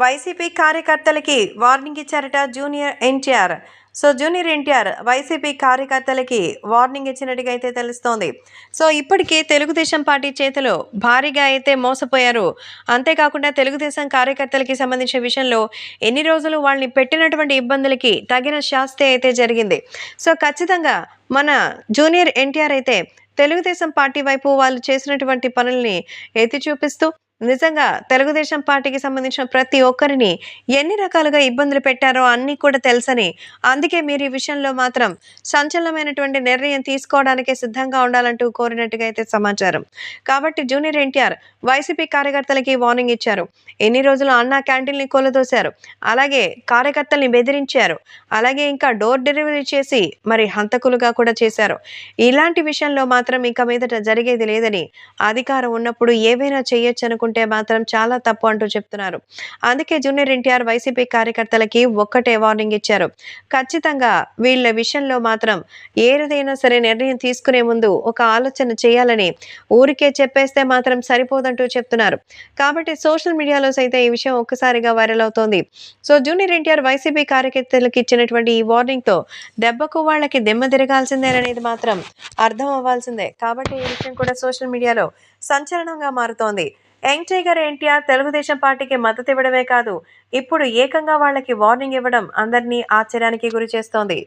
YCP కార్యకర్తలకి warning ఇచ్చారట junior NTR. So junior NTR YCP కార్యకర్తలకి వార్నింగ్ ఇచ్చినట్టుగా అయితే తెలుస్తోంది. సో ఇప్పటికే తెలుగుదేశం పార్టీ చేతిలో భారీగా అయితే మోసపోయారు. అంతేకాకుండా తెలుగుదేశం కార్యకర్తలకి సంబంధించిన విషయంలో ఎన్ని రోజులు వాళ్ళని పెట్టినటువంటి ఇబ్బందులకి తగిన శాస్తి అయితే జరిగింది. సో ఖచ్చితంగా మన జూనియర్ ఎన్టీఆర్ అయితే తెలుగుదేశం పార్టీ వైపు వాళ్ళు చేసినటువంటి పనుల్ని ఎత్తి చూపిస్తూ నిజంగా తెలుగుదేశం పార్టీకి సంబంధించిన ప్రతి ఒక్కరిని ఎన్ని రకాలుగా ఇబ్బందులు పెట్టారో అన్నీ కూడా తెలుసని. అందుకే మీరు ఈ విషయంలో మాత్రం సంచలనమైనటువంటి నిర్ణయం తీసుకోవడానికే సిద్ధంగా ఉండాలంటూ కోరినట్టుగా అయితే సమాచారం. కాబట్టి జూనియర్ ఎన్టీఆర్ వైసీపీ కార్యకర్తలకి వార్నింగ్ ఇచ్చారు. ఎన్ని రోజులు అన్నా క్యాంటీన్ని కూలదోశారు అలాగే కార్యకర్తల్ని బెదిరించారు. అలాగే ఇంకా డోర్ డెలివరీ చేసి మరి హంతకులుగా కూడా చేశారు. ఇలాంటి విషయంలో మాత్రం ఇక మీదట జరిగేది లేదని అధికారం ఉన్నప్పుడు ఏవైనా చేయొచ్చు అనుకుంటే మాత్రం చాలా తప్పు అంటూ చెప్తున్నారు. అందుకే జూనియర్ ఎన్టీఆర్ వైసీపీ కార్యకర్తలకి ఒక్కటే వార్నింగ్ ఇచ్చారు. ఖచ్చితంగా వీళ్ళ విషయంలో మాత్రం ఏదైనా సరే నిర్ణయం తీసుకునే ముందు ఒక ఆలోచన చేయాలని ఊరికే చెప్పేస్తే మాత్రం సరిపోదంటూ చెప్తున్నారు. కాబట్టి సోషల్ మీడియాలో సైతం ఈ విషయం ఒక్కసారిగా వైరల్ అవుతోంది. సో జూనియర్ ఎన్టీఆర్ వైసీపీ కార్యకర్తలకు ఇచ్చినటువంటి ఈ వార్నింగ్తో దెబ్బకు వాళ్ళకి దెమ్మ తిరగాల్సిందేననేది మాత్రం అర్థం అవ్వాల్సిందే. కాబట్టి ఈ విషయం కూడా సోషల్ మీడియాలో సంచలనంగా మారుతోంది. యంగ్ టైగర్ ఎన్టీఆర్ తెలుగుదేశం పార్టీకి మద్దతు ఇవ్వడమే కాదు ఇప్పుడు ఏకంగా వాళ్ళకి వార్నింగ్ ఇవ్వడం అందరినీ ఆశ్చర్యానికి గురి చేస్తోంది.